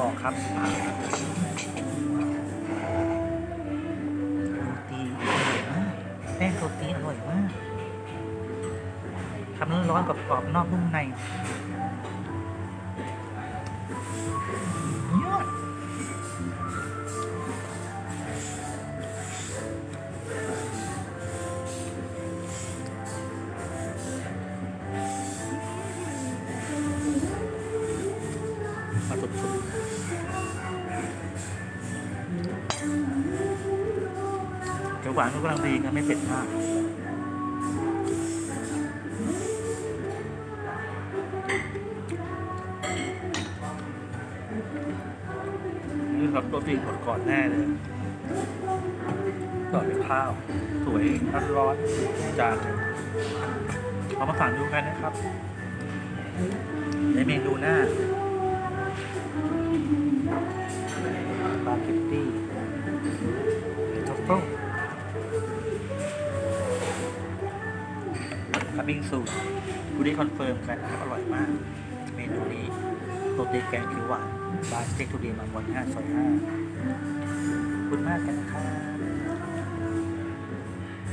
บอกครับโรตีอร่อยมากแป้งโรตีอร่อยมากทำร้อนๆกรอบๆนอกนุ่มใน หวานก็กำลังดีครับไม่เผ็ดมากนี่ครับตัวตีหมดก่อนแน่เลยต่อด้วยข้าว สวยร้อนๆจานเอามาสั่งดูกันนะครับ ในเมนูหน้าปาเกตตี้ทัฟเฟิล คัมบิ้งสูตรกูได้คอนเฟิร์มกันนะครับอร่อยมาก เมนูนี้โรตีแกงเขียวหวานบาสเต็กทุเรียนมังวนห้าซอยห้าขอบคุณมากกันนะครับ